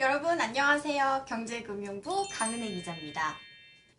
여러분 안녕하세요. 경제금융부 강은혜 기자입니다.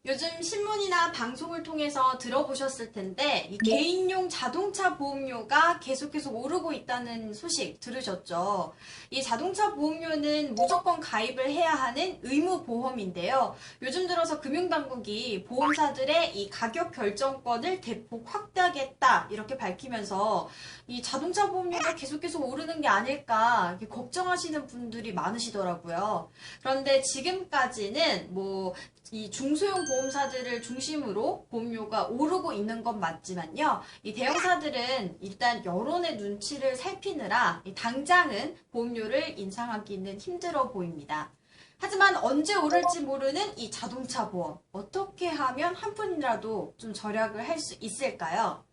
요즘 신문이나 방송을 통해서 들어보셨을 텐데 이 개인용 자동차 보험료가 계속 계속 오르고 있다는 소식 들으셨죠? 이 자동차 보험료는 무조건 가입을 해야 하는 의무 보험인데요. 요즘 들어서 금융당국이 보험사들의 이 가격 결정권을 대폭 확대하겠다 이렇게 밝히면서 이 자동차 보험료가 계속 계속 오르는 게 아닐까 걱정하시는 분들이 많으시더라고요. 그런데 지금까지는 뭐 이 중소형 보험사들을 중심으로 보험료가 오르고 있는 건 맞지만요. 이 대형사들은 일단 여론의 눈치를 살피느라 이 당장은 보험료를 인상하기는 힘들어 보입니다. 하지만 언제 오를지 모르는 이 자동차 보험 어떻게 하면 한 푼이라도 좀 절약을 할 수 있을까요?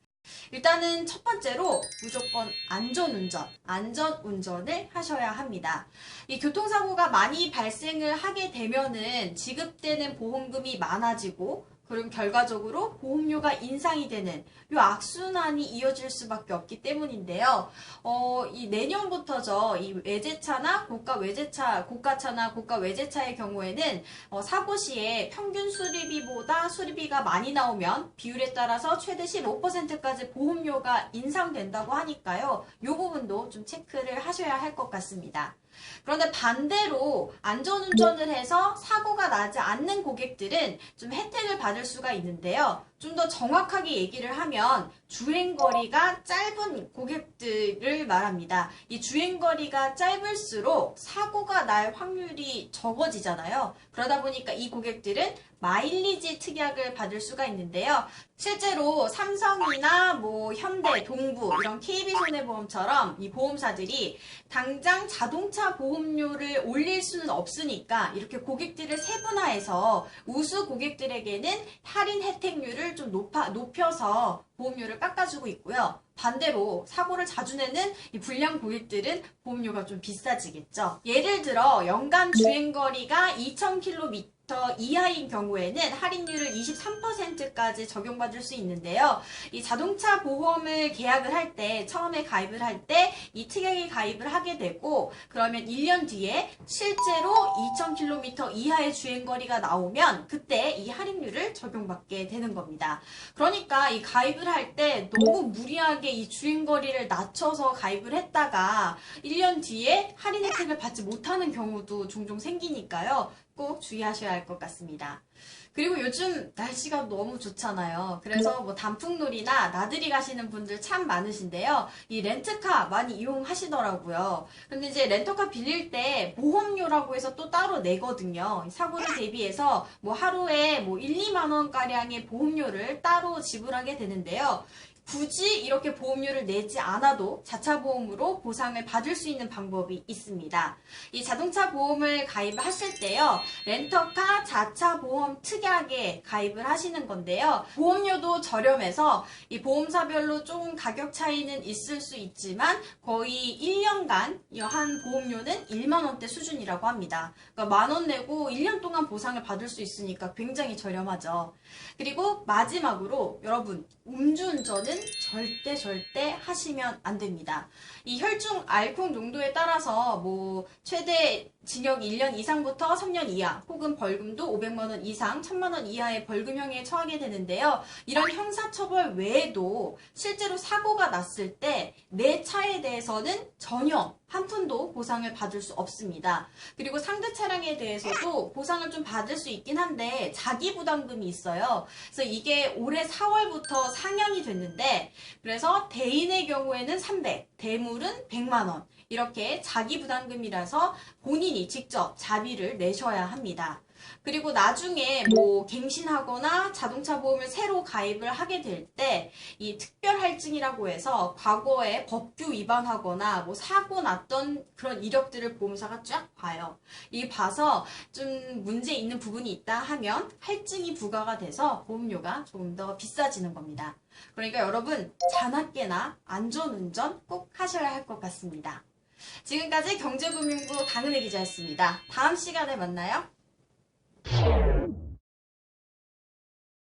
일단은 첫 번째로 무조건 안전운전, 안전운전을 하셔야 합니다. 이 교통사고가 많이 발생을 하게 되면은 지급되는 보험금이 많아지고 그럼 결과적으로 보험료가 인상이 되는 이 악순환이 이어질 수밖에 없기 때문인데요. 어, 이 내년부터죠. 이 외제차나 고가 외제차, 고가차나 고가 외제차의 경우에는 어, 사고 시에 평균 수리비보다 수리비가 많이 나오면 비율에 따라서 최대 15%까지 보험료가 인상된다고 하니까요. 이 부분도 좀 체크를 하셔야 할 것 같습니다. 그런데 반대로 안전운전을 해서 사고가 나지 않는 고객들은 좀 혜택을 받을 수가 있는데요. 좀 더 정확하게 얘기를 하면 주행거리가 짧은 고객들을 말합니다. 이 주행거리가 짧을수록 사고가 날 확률이 적어지잖아요. 그러다 보니까 이 고객들은 마일리지 특약을 받을 수가 있는데요. 실제로 삼성이나 뭐 현대, 동부 이런 KB손해보험처럼 이 보험사들이 당장 자동차 보험료를 올릴 수는 없으니까 이렇게 고객들을 세분화해서 우수 고객들에게는 할인 혜택률을 좀 높아, 높여서 보험료를 깎아주고 있고요. 반대로 사고를 자주 내는 이 불량 고객들은 보험료가 좀 비싸지겠죠. 예를 들어 연간 주행거리가 2,000km 이하인 경우에는 할인율을 23%까지 적용받을 수 있는데요. 이 자동차 보험을 계약을 할 때 처음에 가입을 할 때 이 특약에 가입을 하게 되고 그러면 1년 뒤에 실제로 2,000km 이하의 주행거리가 나오면 그때 이 할인율을 적용받게 되는 겁니다. 그러니까 이 가입을 할 때 너무 무리하게 이 주행거리를 낮춰서 가입을 했다가 1년 뒤에 할인 혜택을 받지 못하는 경우도 종종 생기니까요. 꼭 주의하셔야 할 것 같습니다. 그리고 요즘 날씨가 너무 좋잖아요. 그래서 뭐 단풍놀이나 나들이 가시는 분들 참 많으신데요. 이 렌트카 많이 이용하시더라고요. 근데 이제 렌터카 빌릴 때 보험료라고 해서 또 따로 내거든요. 사고를 대비해서 뭐 하루에 뭐 1, 2만 원 가량의 보험료를 따로 지불하게 되는데요. 굳이 이렇게 보험료를 내지 않아도 자차 보험으로 보상을 받을 수 있는 방법이 있습니다. 이 자동차 보험을 가입을 하실 때요. 렌터카 자차 보험 특약에 가입을 하시는 건데요. 보험료도 저렴해서 이 보험사별로 조금 가격 차이는 있을 수 있지만 거의 1년간 한 보험료는 1만 원대 수준이라고 합니다. 그러니까 만원 내고 1년 동안 보상을 받을 수 있으니까 굉장히 저렴하죠. 그리고 마지막으로 여러분 음주운전은 절대 절대 하시면 안 됩니다. 이 혈중 알코올 농도에 따라서 뭐 최대 징역 1년 이상부터 3년 이하 혹은 벌금도 500만 원 이상 1000만 원 이하의 벌금형에 처하게 되는데요. 이런 형사처벌 외에도 실제로 사고가 났을 때 내 차에 대해서는 전혀 한 푼도 보상을 받을 수 없습니다. 그리고 상대 차량에 대해서도 보상을 좀 받을 수 있긴 한데 자기 부담금이 있어요. 그래서 이게 올해 4월부터 상향이 됐는데 그래서 대인의 경우에는 300, 대물은 100만 원 이렇게 자기 부담금이라서 본인이 직접 자비를 내셔야 합니다. 그리고 나중에 뭐 갱신하거나 자동차 보험을 새로 가입을 하게 될 때 이 특별 할증이라고 해서 과거에 법규 위반하거나 뭐 사고 났던 그런 이력들을 보험사가 쫙 봐요. 이 봐서 좀 문제 있는 부분이 있다 하면 할증이 부과가 돼서 보험료가 조금 더 비싸지는 겁니다. 그러니까 여러분 자나깨나 안전운전 꼭 하셔야 할 것 같습니다. 지금까지 경제금융부 강은혜 기자였습니다. 다음 시간에 만나요.